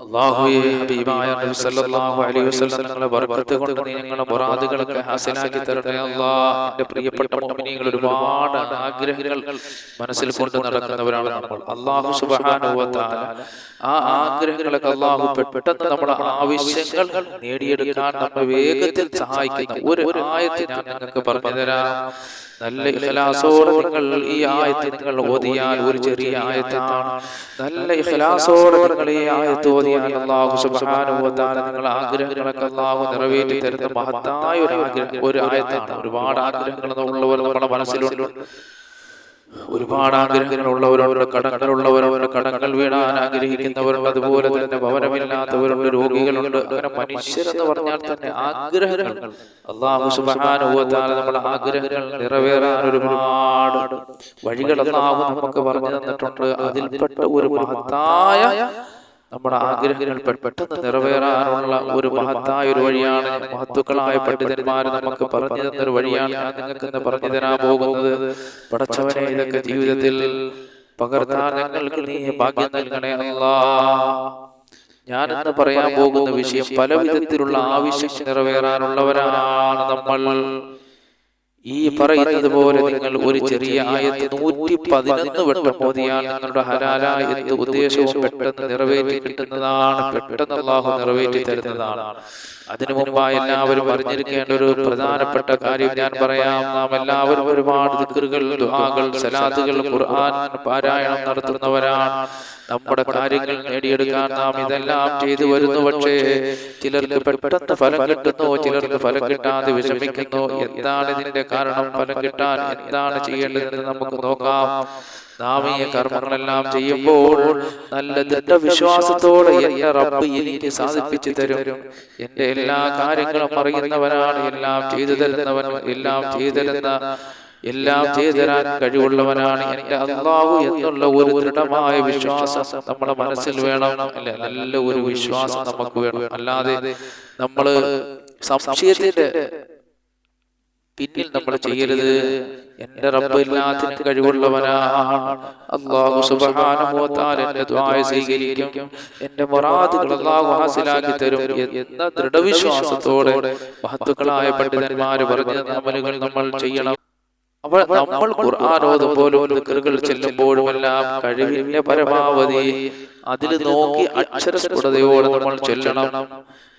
ഹബീബായ നബി സല്ലല്ലാഹു അലൈഹി വസല്ലം ബർക്കത്ത് കൊണ്ട് നീ മുറാദുകളൊക്കെ തരണേ അല്ലാഹ് എന്റെ പ്രിയപ്പെട്ട മുഅ്മിനീങ്ങൾ ഒരുപാട് ആഗ്രഹങ്ങൾ മനസ്സിൽ കൊണ്ട് നടക്കുന്നവരാണ് നമ്മൾ. അള്ളാഹു സുബ്ഹാനഹു വ തആല ആ ആഗ്രഹങ്ങളൊക്കെ അള്ളാഹു പെട്ടെന്ന് നമ്മുടെ ആവശ്യങ്ങൾ നേടിയെടുക്കാൻ നമ്മെ വേഗത്തിൽ സഹായിക്കുന്ന ഒരു ആയത്ത് ഞാൻ നിങ്ങൾക്ക് പറഞ്ഞു തരാം. നല്ല ഇഖലാസോടെ നിങ്ങൾ ഈ ആയത്ത് നിങ്ങൾ ഓതിയാൽ ഒരു ചെറിയ ആയത്താണ്. നല്ല ഇഖലാസോടെ നിങ്ങൾ ഈ ആയത്ത് ഓതിയാൽ അള്ളാഹു തആല നിങ്ങൾ ആഗ്രഹങ്ങളൊക്കെ അള്ളാഹു നിറവേറ്റി തരുന്ന മഹത്തായ ഒരു ആഗ്രഹം ഒരു ആയത്താണ് ഒരുപാട് ആഗ്രഹങ്ങൾ ഉള്ളവർ നമ്മുടെ മനസ്സിലുണ്ട്. ഒരുപാട് ആഗ്രഹങ്ങളുള്ളവരുണ്ട് കടങ്ങളുള്ളവരുണ്ട് കടങ്ങൾ വീടാൻ ആഗ്രഹിക്കുന്നവരുണ്ട് അതുപോലെ തന്നെ ഭവനമില്ലാത്തവരുണ്ട് രോഗികളുണ്ട്. അങ്ങനെ മനുഷ്യരെന്ന് പറഞ്ഞാൽ തന്നെ ആഗ്രഹങ്ങൾ. അള്ളാഹു സുബാനുഭവത്താൽ നമ്മുടെ ആഗ്രഹങ്ങൾ നിറവേറാൻ ഒരുപാട് വഴികൾ അള്ളാഹു നമുക്ക് പറഞ്ഞു തന്നിട്ടുണ്ട്. അതിൽപ്പെട്ട ഒരു മഹത്തായ നമ്മുടെ ആഗ്രഹങ്ങൾ പെട്ടെന്ന് നിറവേറാനുള്ള ഒരു മഹത്തായ ഒരു വഴിയാണ് മഹത്തുക്കളായ പണ്ഡിതന്മാർ നമുക്ക് പറഞ്ഞു തന്ന ഒരു വഴിയാണ് ഞാൻ നിങ്ങൾക്ക് പറഞ്ഞു തരാൻ പോകുന്നത്. പടച്ചവനെ ഇതൊക്കെ ജീവിതത്തിൽ പകർത്താൻ ഞങ്ങൾക്ക് നീ ഭാഗ്യം നൽകണേ അല്ലാ. ഞാൻ ഇന്ന് പറയാൻ പോകുന്ന വിഷയം പല വിധത്തിലുള്ള ആവശ്യം നിറവേറാനുള്ളവരാണ് നമ്മൾ. ഈ പറയുന്നത് പോലെ നിങ്ങൾ ഒരു ചെറിയ ആയത്ത് നൂറ്റി പതിനൊന്ന് വട്ടം മോദിയാൽ നിങ്ങളുടെ ഹലാലായ ഉദ്ദേശവും പെട്ടെന്ന് നിറവേറ്റി കിട്ടുന്നതാണ് പെട്ടെന്ന് അള്ളാഹു നിറവേറ്റി തരുന്നതാണ്. അതിനു മുമ്പായി എല്ലാവരും അറിഞ്ഞിരിക്കേണ്ട ഒരു പ്രധാനപ്പെട്ട കാര്യം ഞാൻ പറയാം. നാം എല്ലാവരും ഒരുപാട് ദിക്റുകൾ ദുആകൾ സലാത്തുകൾ ഖുർആൻ പാരായണം നടത്തുന്നവരാണ്. നമ്മുടെ കാര്യങ്ങൾ നേടിയെടുക്കാൻ നാം ഇതെല്ലാം ചെയ്തു വരുന്നു പക്ഷേ ചിലർക്ക് പെട്ടെന്ന് ഫലം കിട്ടുന്നു ചിലർക്ക് ഫലം കിട്ടാതെ വിഷമിക്കുന്നു. എന്താണ് ഇതിന്റെ കാരണം? ഫലം കിട്ടാൻ എന്താണ് ചെയ്യേണ്ടതെന്ന് നമുക്ക് നോക്കാം. നാം ഈ കർമ്മങ്ങളെല്ലാം ചെയ്യുമ്പോൾ നല്ല ദൃഢവിശ്വാസത്തോടെ എന്റെ റബ്ബ് എനിക്ക് സാധിപ്പിച്ചു തരും. എന്റെ എല്ലാ കാര്യങ്ങളും അറിയുന്നവനാണ് എല്ലാം ചെയ്തു തരുന്നവനും എല്ലാം ചെയ്തു തരുന്ന എല്ലാം ചെയ്തു തരാൻ കഴിവുള്ളവനാണ് എന്റെ അള്ളാഹു എന്നുള്ള ഒരു ദൃഢമായ വിശ്വാസം നമ്മുടെ മനസ്സിൽ വേണം. അല്ലെ? നല്ല ഒരു വിശ്വാസം നമുക്ക് വേണം. അല്ലാതെ നമ്മൾ സംശയത്തിന്റെ പിന്നിൽ നമ്മൾ ചെയ്യരുത്. എന്റെ റബ്ബ് എല്ലാത്തിനും കഴിവുള്ളവനാണ്. അള്ളാഹു തആല എന്റെ ദ്വായ സ്വീകരിക്കും. എന്റെ മുറാദുകൾ അള്ളാഹു ഹാസിലാക്കി തരും എന്ന ദൃഢവിശ്വാസത്തോടെ മഹത്തുക്കളായ പണ്ഡിതന്മാര് പറഞ്ഞ അമലുകൾ നമ്മൾ ചെയ്യണം. അപ്പോൾ നമ്മൾ ചെല്ലുമ്പോഴും എല്ലാം കഴിവിന്റെ പരമാവധി അതിൽ നോക്കി അക്ഷരസ്ഫുടതയോടെ നമ്മൾ ചൊല്ലണം.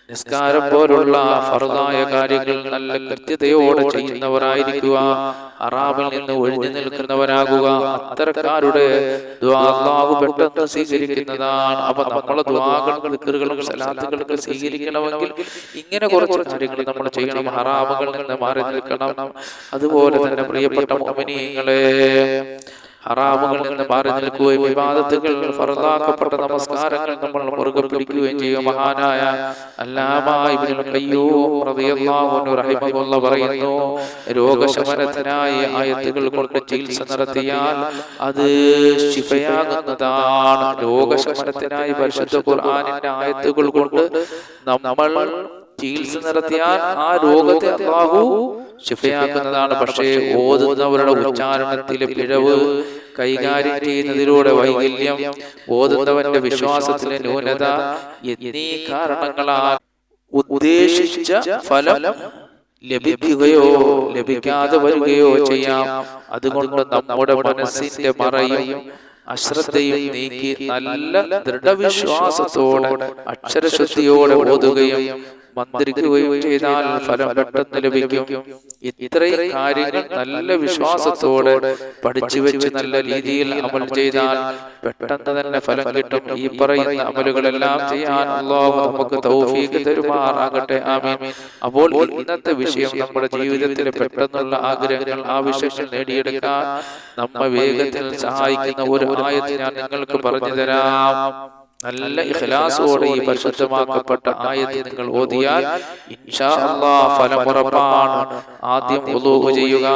നിസ്കാരം പോലുള്ള ഫറുതായ കാര്യങ്ങൾ നല്ല കൃത്യതയോടെ ചെയ്യുന്നവരായിരിക്കുക അറാമിൽ നിന്ന് ഒഴിഞ്ഞു നിൽക്കുന്നവരാകുക അത്തരക്കാരുടെ പെട്ടെന്ന് സ്വീകരിക്കുന്നതാണ്. അപ്പൊ നമ്മളെ ദ്വാകളും സ്വീകരിക്കണമെങ്കിൽ ഇങ്ങനെ കുറച്ച് കാര്യങ്ങൾ നമ്മൾ ചെയ്യണം. ഹറാമുകളിൽ നിന്ന് മാറി നിൽക്കണം. അതുപോലെ തന്നെ പ്രിയപ്പെട്ട മുഅ്മിനീങ്ങളെ ഹറാമുകളിൽ നിന്ന് മാറി നിൽക്കുകയും വിവാദത്തുകൾ ഫറദാക്കപ്പെട്ട നമസ്കാരങ്ങൾ നമ്മൾ മുറുകെ പിടിക്കുകയും ചെയ്യും മഹാനായ അല്ലാമ പറയുന്നു രോഗശമനത്തിനായി ആയത്തുകൾ കൊണ്ട് ചികിത്സ നടത്തിയാൽ അത് ശിഫയാകുന്നതാണ്. രോഗശമനത്തിനായി പരിശുദ്ധ ഖുർആനിന്റെ ആയത്തുകൾ കൊണ്ട് നമ്മൾ ചികിത്സ നടത്തിയാൽ ആ രോഗത്തെ അള്ളാഹു ശിഫയാക്കുന്നതാണ് പക്ഷേ ഓതുന്നവരുടെ ഉച്ചാരണത്തിലെ പിഴവ് കൈകാര്യം ചെയ്യുന്നതിലൂടെ വൈകല്യം ഓതുന്നവന്റെ വിശ്വാസത്തിലെ ന്യൂനത എന്നീ കാരണങ്ങളാൽ ഉദ്ദേശിച്ച ഫലം ലഭിക്കുകയോ ലഭിക്കാതെ വരികയോ ചെയ്യാം. അതുകൊണ്ട് നമ്മുടെ മനസ്സിന്റെ മറയും അശ്രദ്ധയും നീക്കി നല്ല ദൃഢവിശ്വാസത്തോടെ അക്ഷരശുദ്ധിയോടെ ഓതുകയും മന്ത്രിക്കുകയും ചെയ്താൽ ഫലം ലഭിക്കും. ഇത്രയും കാര്യങ്ങൾ നല്ല വിശ്വാസത്തോടെ പഠിച്ചു വെച്ച് നല്ല രീതിയിൽ അമൽ ചെയ്താൽ പെട്ടെന്ന് തന്നെ ഫലം കിട്ടും. ഈ പറയുന്ന അമലുകളെല്ലാം ചെയ്യാൻ അള്ളാഹു നമുക്ക് തൗഫീഖ് തരുമാറാകട്ടെ. ആമീൻ. അപ്പോൾ ഇന്നത്തെ വിഷയം നമ്മുടെ ജീവിതത്തിലെ പെട്ടെന്നുള്ള ആഗ്രഹങ്ങൾ ആവശ്യങ്ങൾ നേടിയെടുക്കാൻ നമ്മെ വേഗത്തിൽ സഹായിക്കുന്ന ഒരു ആയത്ത് ഞാൻ നിങ്ങൾക്ക് പറഞ്ഞു തരാം. നല്ല ഇഖ്ലാസോടെ ഈ പരിശുദ്ധമാക്കപ്പെട്ട ആയത്ത് നിങ്ങൾ ഓതിയാൽ ഇൻഷാ അല്ലാഹ് ഫലമുറപ്പാണ്. ആദ്യം വുളൂഹ് ചെയ്യുക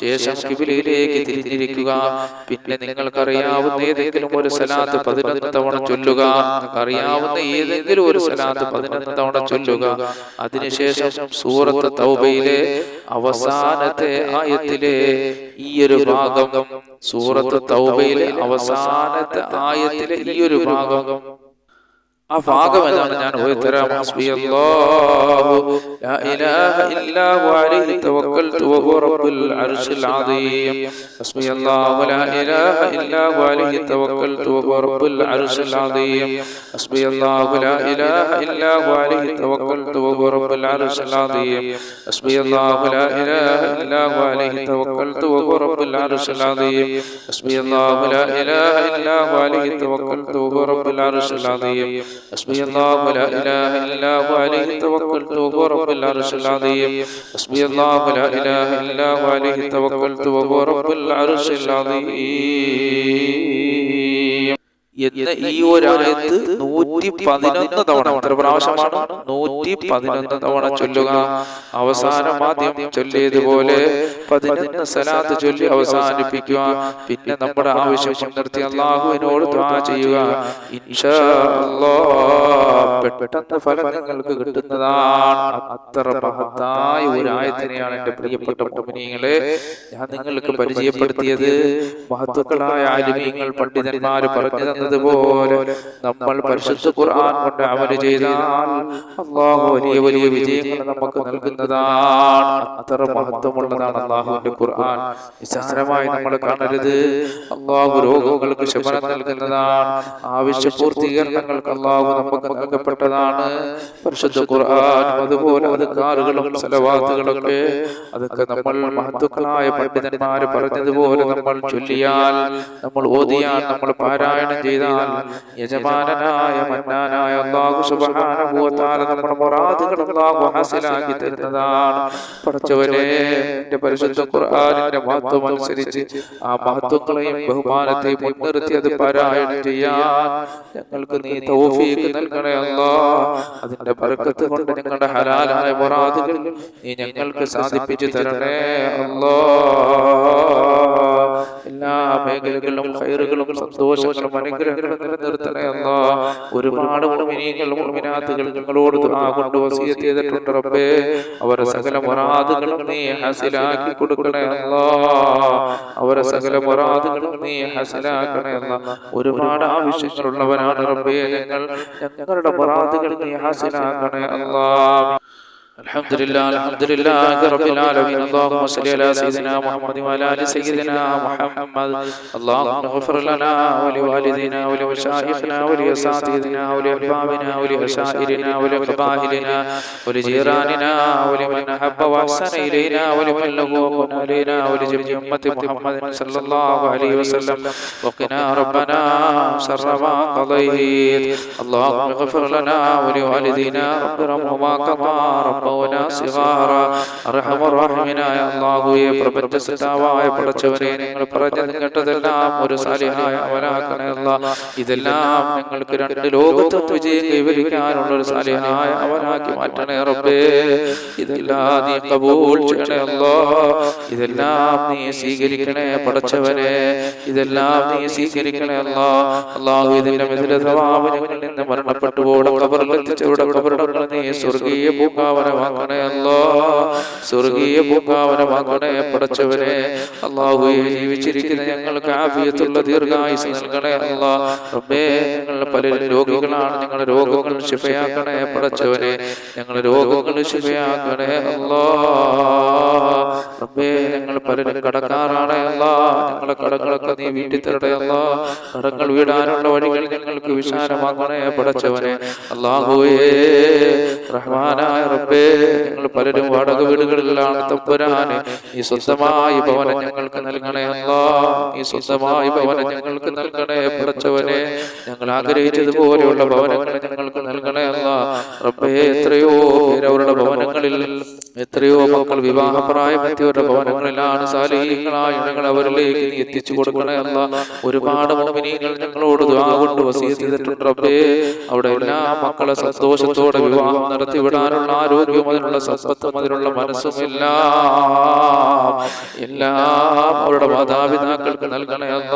ശേഷം കിബിലിയിലേക്ക് തിരിഞ്ഞിരിക്കുക. പിന്നെ നിങ്ങൾക്കറിയാവുന്ന ഏതെങ്കിലും ഒരു സലാത്ത് പതിനൊന്ന് തവണ ചൊല്ലുക. അറിയാവുന്ന ഏതെങ്കിലും ഒരു സലാത്ത് പതിനൊന്ന് തവണ ചൊല്ലുക. അതിനുശേഷം സൂറത്ത് തൗബയിലെ അവസാനത്തെ ആയത്തിലെ ഈ ഒരു ഭാഗം സൂറത്ത് തൗബയിലെ അവസാനത്തെ ആയത്തിലെ ഈ ഒരു ഭാഗം ആ ഭാഗം എന്നാണ് ഞാൻ ഓതിത്തരാം ഹസ്ബി അല്ലാഹു ലാ ഇലാഹ ഇല്ലാ ഹു അലൈഹി തവക്കൽതു വഹുവ റബ്ബുൽ അർശിൽ അദീം حسبي الله لا اله الا هو عليه توكلت وهو رب العرش العظيم حسبي الله لا اله الا هو عليه توكلت وهو رب العرش العظيم എന്ന ഈ ഒരായത്ത് നൂറ്റി പതിനൊന്ന് തവണ എത്ര പ്രാവശ്യമാണ് നൂറ്റി പതിനൊന്ന് തവണ ചൊല്ലുക. അവസാനം ആദ്യം ചൊല്ലിയതുപോലെ പതിനൊന്ന് സലാത്ത് ചൊല്ലി അവസാനിപ്പിക്കുക. പിന്നെ നമ്മുടെ ആവശ്യം മുൻനിർത്തി അള്ളാഹുവിനോട് ദ്വാ ചെയ്യുക. പെട്ടെന്ന് ഫലം നിങ്ങൾക്ക് കിട്ടുന്നതാണ് അത്ര മഹത്തായ ഒരു ആയത്തിനെയാണ് എന്റെ പ്രിയപ്പെട്ട മുഅ്മിനീങ്ങളെ ഞാൻ നിങ്ങൾക്ക് പരിചയപ്പെടുത്തിയത് മഹത്വക്കളായ ആലിമീങ്ങൾ പണ്ഡിതന്മാര് പറഞ്ഞു തന്നതുപോലെ നമ്മൾ പരിശുദ്ധ ഖുർആൻ കൊണ്ട് അമൽ ചെയ്താൽ അള്ളാഹു വലിയ വലിയ വിജയങ്ങൾ നമുക്ക് നൽകുന്നതാണ്. അത്ര മഹത്വമുള്ളതാണ് അള്ളാഹുവിന്റെ ഖുർആൻ. നിസ്സാരമായി നമ്മൾ കാണരുത്. അള്ളാഹു രോഗങ്ങൾക്ക് ശമനം നൽകുന്നതാണ്. ആവശ്യ പൂർത്തീകരണങ്ങൾക്ക് അള്ളാഹു നമുക്ക് നൽകപ്പെട്ടതാണ്. പരിശുദ്ധ ഖുർആൻ അതുപോലെ അത് കാറുകളും സലവാത്തുകളൊക്കെ അതൊക്കെ നമ്മൾ മഹത്വക്കളായ പണ്ഡിതന്മാർ പറഞ്ഞതുപോലെ നമ്മൾ ചൊല്ലിയാൽ നമ്മൾ ഓതിയാൽ നമ്മൾ പാരായണം ചെയ്താൽ യജമാനായ മന്നാനായ അള്ളാഹു സുബ്ഹാനഹു വ തആല നമ്മുടെ മുറാദുകൾ അള്ളാഹു ഹാസിലാക്കി തരുന്നതാണ്. പഠിച്ചവരെ എന്റെ പരിശുദ്ധ ഖുർആനിന്റെ മഹത്വം അനുസരിച്ച് ആ മഹത്വങ്ങളെയും ബഹുമാനത്തെയും മുൻനിർത്തി അത് പാരായണം ചെയ്യാൻ ഞങ്ങൾക്ക് നീ തൗഫീഖ് നൽകണേ അല്ലാ അതിന്റെ ബർക്കത്ത് കൊണ്ട് ഞങ്ങളുടെ ഹലാലായ മുറാദുകൾ നീ ഞങ്ങൾക്ക് സാധിപ്പിച്ചു തരണേ അല്ലാ എല്ലാ മേഖലകളിലും ഫയറുകളും സന്തോഷങ്ങളും അനുഗ്രഹങ്ങളും നിലനിർത്തണേ അല്ലാ. ഒരുപാട് മുഅ്മിനീങ്ങളും മുഅ്മിനാത്തുകൾ ഞങ്ങളോട് കൊണ്ട് വസിയത്ത് ചെയ്തിട്ടുണ്ട് റബ്ബേ. അവരെ സകല മൊറാദുകളും നീ ഹസിലാക്കി കൊടുക്കണേ അല്ലാ. അവരെ സകല മൊറാദുകളും നീ ഹസിലാക്കണേ അല്ലാ. ഒരുപാട് ആവശ്യങ്ങളുള്ളവരാണ് റബ്ബേ. ഞങ്ങൾ ഞങ്ങളുടെ മൊറാദുകൾ നീ ഹസിലാക്കണേ അല്ലാ. الحمد لله الحمد لله رب العالمين اللهم صل على سيدنا محمد وعلى ال سيدنا محمد اللهم اغفر لنا ولوالدينا ولمشايخنا ولاساتذتنا ولاحبابنا ولاشائرنا ولقبائلنا ولجيراننا ولمن احب واحسن الينا ولمن له وكن علينا ولجميع امه محمد صلى الله عليه وسلم وقنا ربنا شر ما قضيت اللهم اغفر لنا ولوالدينا رب ارحمهما كما رب റബ്ബൗന സിഗാറ അർഹമർ റഹീമിനായ അല്ലാഹുവേ പ്രപഞ്ച സൃഷ്ടാവായ പടച്ചവനെ നിങ്ങൾ പറഞ്ഞത് കേട്ടതെല്ലാം ഒരു സാലിഹായ അവനാക്കണേ അല്ലാ ഇതെല്ലാം നിങ്ങൾക്ക് രണ്ട് ലോകത്തും വിജയം കൈവരിക്കാനുള്ള ഒരു സാലിഹായ അവനാക്കി മാറ്റണേ റബ്ബേ. ഇതെല്ലാം നീ കബൂൽ ചെയ്യണേ അല്ലാ ഇതെല്ലാം നീ സ്വീകരിക്കണേ പടച്ചവനെ. ഇതെല്ലാം നീ സ്വീകരിക്കണേ അല്ലാ അല്ലാഹു ഇതിന്റെ മിഥില സവാബനങ്ങളിൽ നിന്ന് മരണപ്പെട്ടുപോടെ കബറിലെത്തിച്ചവരുടെ കബറിടങ്ങൾ നീ സ്വർഗീയ പൂങ്കാവനമാക്കണേ അല്ലോ. സ്വർഗീയ പൂങ്കാവനമാക്കണേ പടച്ചവനെ. അള്ളാഹുയെ ജീവിച്ചിരിക്കുന്ന ഞങ്ങൾക്ക് ആഫിയത്തുള്ള ദീർഘായുസ് നൽകണേ അല്ലാ. റബ്ബേ ഞങ്ങൾ പലരും രോഗികളാണ്. ഞങ്ങളുടെ രോഗങ്ങൾ ശിഫയാക്കണേ പടച്ചവനെ. ഞങ്ങളുടെ രോഗങ്ങൾ ശിഫയാക്കണേ അല്ലാ. റബ്ബേ ഞങ്ങൾ പലരും കടക്കാറാണ് അല്ലാ. ഞങ്ങളുടെ കടങ്ങളൊക്കെ നീ വീട്ടിൽ തരടേ അല്ലാ. കടങ്ങൾ വീടാനുള്ള വഴികൾ ഞങ്ങൾക്ക് വിശാലമാക്കണേ പടച്ചവനെ. അള്ളാഹുയേ റഹ്മാനായ റബ്ബേ ഞങ്ങൾ പലരും വാടക വീടുകളിലാണ് തമ്പുരാന് ഈ സ്വന്തമായി ഭവനം ഞങ്ങൾക്ക് നൽകണേ അല്ലാ. ഈ സ്വന്തമായി ഭവനം ഞങ്ങൾക്ക് നൽകണേ പടച്ചവനെ ഞങ്ങൾ ആഗ്രഹിച്ചതുപോലെയുള്ള ഭവനങ്ങൾ ഞങ്ങൾക്ക് നൽകണേ അല്ല. റബ്ബേ എത്രയോ പേരവരുടെ ഭവനങ്ങളിൽ എത്രയോ മക്കൾ വിവാഹപ്രായമെത്തിയവരുടെ ഭവനങ്ങളിലാണ് സാലിഹീങ്ങളായ ഇണകൾ അവരിലേക്ക് നീ എത്തിച്ചു കൊടുക്കണേ എന്ന ഒരുപാട് മോമിനികൾ ഞങ്ങളോട് കൊണ്ട് വസീത് ചെയ്തിട്ടുണ്ട് റബ്ബേ. അവിടെ എല്ലാ മക്കളെ സന്തോഷത്തോടെ വിവാഹം നടത്തി വിടാനുള്ള ആരോഗ്യവും അതിനുള്ള സമ്പത്തും അതിനുള്ള മനസ്സും എല്ലാം എല്ലാം അവരുടെ മാതാപിതാക്കൾക്ക് നൽകണേ അല്ല.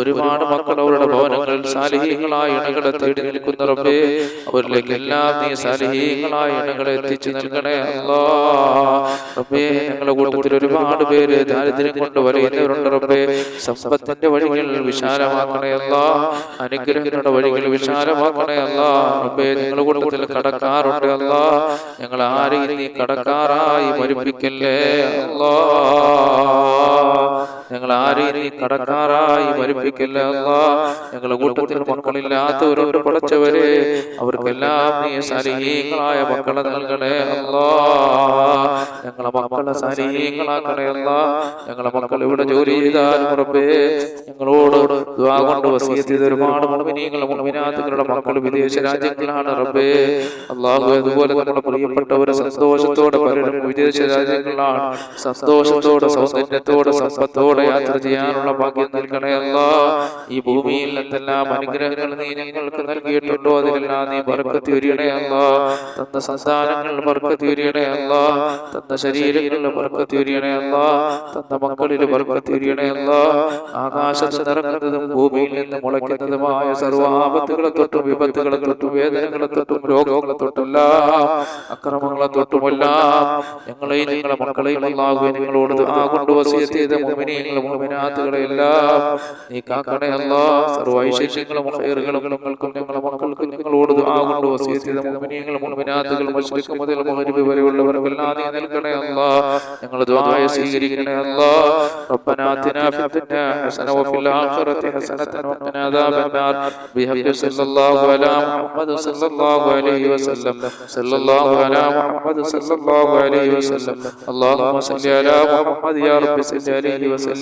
ഒരുപാട് മക്കൾ അവരുടെ ഭവനങ്ങളിൽ സാലിഹീങ്ങളായ ഇണകളെ തേടി നിൽക്കുന്ന റബ്ബേ. അവരിലേക്ക് എല്ലാം നീ സാലിഹീങ്ങളായ ഇണകളെ എത്തിച്ചു നൽകണേ അല്ലാ. Allah റബ്ബേ ഞങ്ങളുടെ കൂട്ടത്തിൽ ഒരുപാട് പേര് ദാരിദ്ര്യം കൊണ്ട് വലയുന്നവരുണ്ട് റബ്ബേ. സമ്പത്തിന്റെ വഴികൾ വിശാലമാക്കണേ അല്ല. അനുഗ്രഹങ്ങളുടെ വഴികൾ വിശാലമാക്കണേ അല്ല. റബ്ബേ ഞങ്ങളുടെ കൂട്ടത്തിൽ കടക്കാറുണ്ട് അല്ല. ഞങ്ങൾ ആരെയും നീ കടക്കാറായി മരിപ്പിക്കല്ലേ അല്ലാ. ഞങ്ങൾ ആരെയും നീ കടക്കാറായി മരിപ്പിക്കല്ലേ ഞങ്ങളുടെ കൂട്ടത്തിൽ മക്കളില്ലാത്തവരോട് പഠിച്ചവരെ അവർക്കെല്ലാം നീ സലീങ്ങളായ മക്കളെ നൽകണേ അല്ലാ. ഞങ്ങളെ മക്കളെ സലീങ്ങളാക്കണേ അല്ല ഞങ്ങളെ മക്കൾ ഇവിടെ ജോലി ചെയ്താലും റബ്ബേ ഞങ്ങളോട് ദ്വാ കൊണ്ട് വസീയത്ത് ചെയ്ത ഒരുപാട് മുഅ്മിനാത്തുകളുടെ മക്കൾ വിദേശ രാജ്യങ്ങളാണ് റബ്ബേ. അല്ലാഹു അതുപോലെ നമ്മുടെ പ്രിയപ്പെട്ടവരെ സന്തോഷത്തോടെ പലരും വിദേശ രാജ്യങ്ങളാണ്. സന്തോഷത്തോടെ സൗന്ദര്യത്തോടെ സമ്പത്തോടെ യാത്ര ചെയ്യാനുള്ള ഭാഗ്യം നൽകണേ അല്ല. ഈ ഭൂമിയിൽ എന്തെല്ലാം അനുഗ്രഹങ്ങൾ നീ ഞങ്ങൾക്ക് നൽകിയിട്ടുണ്ടോ അതിലെല്ലാം നീ ബർക്കത്ത് ഉരിയണേ അല്ല. തന്ന സന്താനങ്ങൾ ബർക്കത്ത് ഉരിയണേ അല്ല. തന്ന ശരീരങ്ങളിൽ ബർക്കത്ത് ഉരിയണേ തന്ന മക്കളിൽ അല്ല ആകാശത്ത് നിറങ്ങുന്നതും ഭൂമിയിൽ നിന്ന് മുളയ്ക്കുന്നതുമായ സർവാപത്തുകളെ തൊട്ടും വിപത്തുകളെ തൊട്ടും വേദനകളെ തൊട്ടും രോഗങ്ങളെ തൊട്ടെല്ലാം അക്രമങ്ങളെ തൊട്ടുമെല്ലാം. ഞങ്ങളെയും ഞങ്ങളെ മക്കളെയും അല്ലാഹുവേ നിങ്ങളോട് ആ കൊണ്ട് വസിയത്ത് ചെയ്ത മുഅ്മിനീങ്ങളും മുഅ്മിനാത്തുകളെ എല്ലാം നീ കാക്കണേ അല്ലാ. സർവ ഐശ്വര്യങ്ങളും ഖൈറുകളും ഞങ്ങൾക്കും ഞങ്ങളെ മക്കൾക്കും ഞങ്ങളോട് ആ കൊണ്ട് വസിയത്ത് ചെയ്ത മുഅ്മിനീങ്ങളും മുഅ്മിനാത്തുകൾ മശ്രിഖ് മുതൽ മഗ്രിബ് വരെയുള്ളവർക്കെല്ലാം നീ നൽകണേ അല്ലാ ഞങ്ങൾ ദുആയ സ്വീകരിക്കണേ അല്ലാ ربنا آتنا في الدنيا حسنة وفي الآخرة حسنة وقنا عذاب النار بحق صلى الله على محمد صلى الله عليه وسلم صلى الله على محمد صلى الله عليه وسلم اللهم صل على محمد يا رب صل عليه وسلم